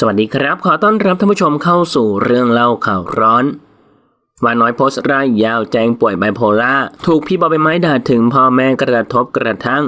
สวัสดีครับ ขอต้อนรับท่านผู้ชมเข้าสู่เรื่องเล่าข่าวร้อนวาน้อยโพสต์ร่ายยาวแจ้งป่วยไบโพล่าถูกพี่บอใบไม้ด่าถึงพ่อแม่กระทบกระทั่ง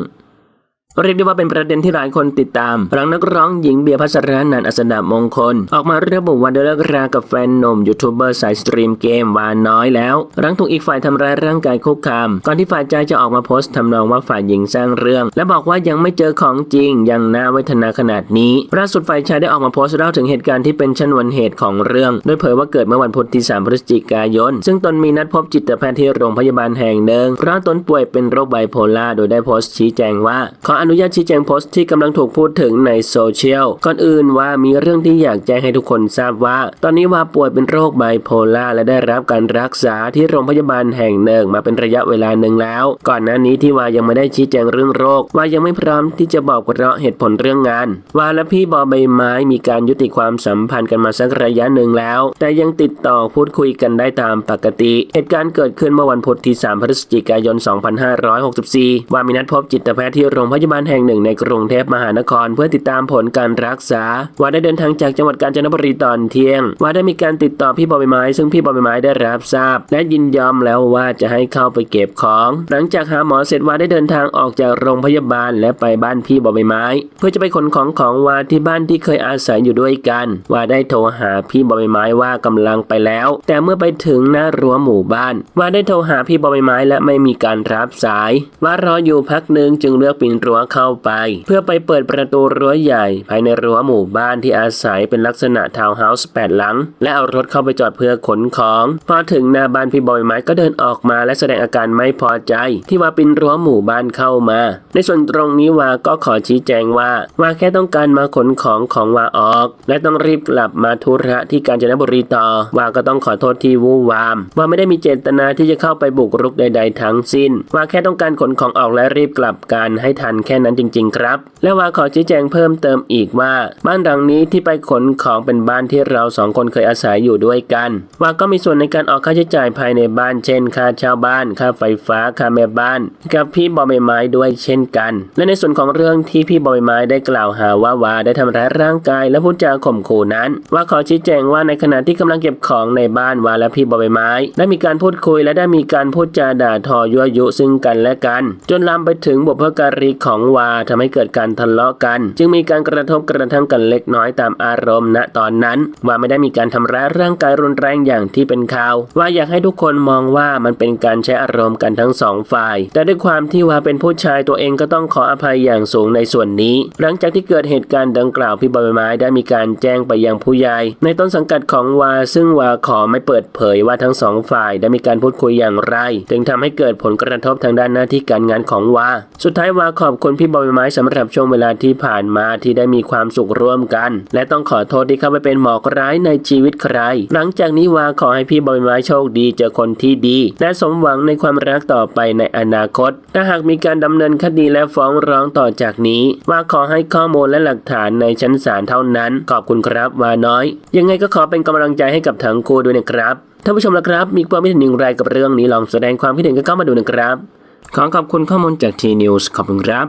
เรียกได้ว่าเป็นประเด็นที่หลายคนติดตาม หลังนักร้องหญิงเบียร์พัสรานันอัสดามงคล ออกมาระบุว่าได้เลิกรากับแฟนหนุ่มยูทูบเบอร์สายสตรีมเกมวานน้อยแล้วหลังถูกอีกฝ่ายทำร้ายร่างกายคุกคาม ก่อนที่ฝ่ายชายจะออกมาโพสต์ทำนองว่าฝ่ายหญิงสร้างเรื่อง และบอกว่ายังไม่เจอของจริงยังน่าเวทนาขนาดนี้ล่าสุดฝ่ายชายได้ออกมาโพสต์เล่าถึงเหตุการณ์ที่เป็นชนวนเหตุของเรื่องโดยเผยว่าเกิดเมื่อวันพุธที่ 3 พฤศจิกายน ซึ่งตนมีนัดพบจิตแพทย์ที่โรงพยาบาลแห่งหนึ่งเพราะตนป่วยเป็นโรคไบโพล่าโดยได้โพสต์ชี้แจงว่าขออนุนุญาตชี้แจงโพสต์ที่กำลังถูกพูดถึงในโซเชียล ก่อนอื่นว่ามีเรื่องที่อยากแจ้งให้ทุกคนทราบว่า ตอนนี้ว่าป่วยเป็นโรคไบโพล่าและได้รับการรักษาที่โรงพยาบาลแห่งหนึ่งมาเป็นระยะเวลาหนึ่งแล้ว ก่อนหน้านี้ที่ว่ายังไม่ได้ชี้แจงเรื่องโรค ว่ายังไม่พร้อมที่จะบอกเพราะเหตุผลเรื่องงาน ว่าและพี่บอใบไม้มีการยุติความสัมพันธ์กันมาสักระยะหนึ่งแล้ว แต่ยังติดต่อพูดคุยกันได้ตามปกติ เหตุการณ์เกิดขึ้นเมื่อวันพุธที่ 3 พฤศจิกายน 2564 ว่ามีนัดพบจิตแพทย์ที่โรงพยาบาลแห่งหนึ่งในกรุงเทพมหานคร เพื่อติดตามผลการรักษา ว่าได้เดินทางจากจังหวัดกาญจนบุรีตอนเที่ยง ว่าได้มีการติดต่อพี่บอใบไม้ ซึ่งพี่บอใบไม้ได้รับทราบ และยินยอมแล้วว่าจะให้เข้าไปเก็บของ หลังจากหาหมอเสร็จว่าได้เดินทางออกจากโรงพยาบาลและไปบ้านพี่บอใบไม้ เพื่อจะไปขนของของว่าที่บ้านที่เคยอาศัยอยู่ด้วยกัน ว่าได้โทรหาพี่บอใบไม้ว่ากำลังไปแล้ว แต่เมื่อไปถึงหน้ารั้วหมู่บ้าน ว่าได้โทรหาพี่บอใบไม้และไม่มีการรับสาย ว่ารออยู่พักหนึ่งจึงเลือกปีนรั้วเข้าไป เพื่อไปเปิดประตูรั้วใหญ่ ภายในรั้วหมู่บ้านที่อาศัยเป็นลักษณะทาวน์เฮาส์แปดหลัง และเอารถเข้าไปจอดเพื่อขนของ พอถึงหน้าบ้านพี่บอยไม้ก็เดินออกมาและแสดงอาการไม่พอใจ ที่ว่าปีนรั้วหมู่บ้านเข้ามา ในส่วนตรงนี้วาก็ขอชี้แจงว่าว่าแค่ต้องการมาขนของของวาออก และต้องรีบกลับมาธุระที่กาญจนบุรีต่อ วาก็ต้องขอโทษที่วู่วาม ว่าไม่ได้มีเจตนาที่จะเข้าไปบุกรุกใด ๆ ทั้งสิ้นว่าแค่ต้องการขนของออกและรีบกลับกันให้ทันค่นั้นจริง ๆ ครับ และวาขอชี้แจงเพิ่มเติมอีกว่า บ้านหลังนี้ที่ไปขนของเป็นบ้านที่เราสองคนเคยอาศัยอยู่ด้วยกันว่าก็มีส่วนในการออกค่าใช้จ่ายภายในบ้านเช่น ค่าเช่าบ้าน ค่าไฟฟ้า ค่าแม่บ้าน กับพี่บอใบไม้ด้วยเช่นกัน และในส่วนของเรื่องที่พี่บอใบไม้ได้กล่าวหาว่าวาได้ทำร้ายร่างกายและพูดจาข่มขู่นั้น ว่าขอชี้แจงว่าในขณะที่กำลังเก็บของในบ้านวาและพี่บอใบไม้ ได้มีการพูดคุยและได้มีการพูดจาด่าทอยั่วยุซึ่งกันและกัน จนลามไปถึงบุพการีของวาทำให้เกิดการทะเลาะกัน จึงมีการกระทบกระทั่งกันเล็กน้อยตามอารมณ์ณตอนนั้นว่าไม่ได้มีการทำร้ายร่างกายรุนแรงอย่างที่เป็นข่าวว่าอยากให้ทุกคนมองว่ามันเป็นการใช้อารมณ์กันทั้งสองฝ่าย แต่ด้วยความที่ว่าเป็นผู้ชายตัวเองก็ต้องขออภัยอย่างสูงในส่วนนี้ หลังจากที่เกิดเหตุการณ์ดังกล่าวพี่บอยไม้ได้มีการแจ้งไปยังผู้ใหญ่ในต้นสังกัดของวา ซึ่งวาขอไม่เปิดเผยว่าทั้งสองฝ่ายได้มีการพูดคุยอย่างไรถึงทำให้เกิดผลกระทบทางด้านหน้าที่การงานของวา สุดท้ายวาขอบคุณณพี่บอยไม้สำหรับช่วงเวลาที่ผ่านมาที่ได้มีความสุขร่วมกัน และต้องขอโทษที่เข้าไปเป็นหมอกร้ายในชีวิตใคร หลังจากนี้วาขอให้พี่บอยไม้โชคดีเจอคนที่ดี และสมหวังในความรักต่อไปในอนาคต ถ้าหากมีการดำเนินคดีและฟ้องร้องต่อจากนี้ว่าขอให้ข้อมูลและหลักฐานในชั้นศาลเท่านั้น ขอบคุณครับวาน้อย ยังไงก็ขอเป็นกำลังใจให้กับทั้งคู่ด้วยนะครับท่านผู้ชมละครับ มีความคิดเห็นอย่างไรกับเรื่องนี้ลองแสดงความคิดเห็นกันเข้ามาดูนะครับ ขอขอบคุณข้อมูลจากทีนิวส์ขอบคุณครับ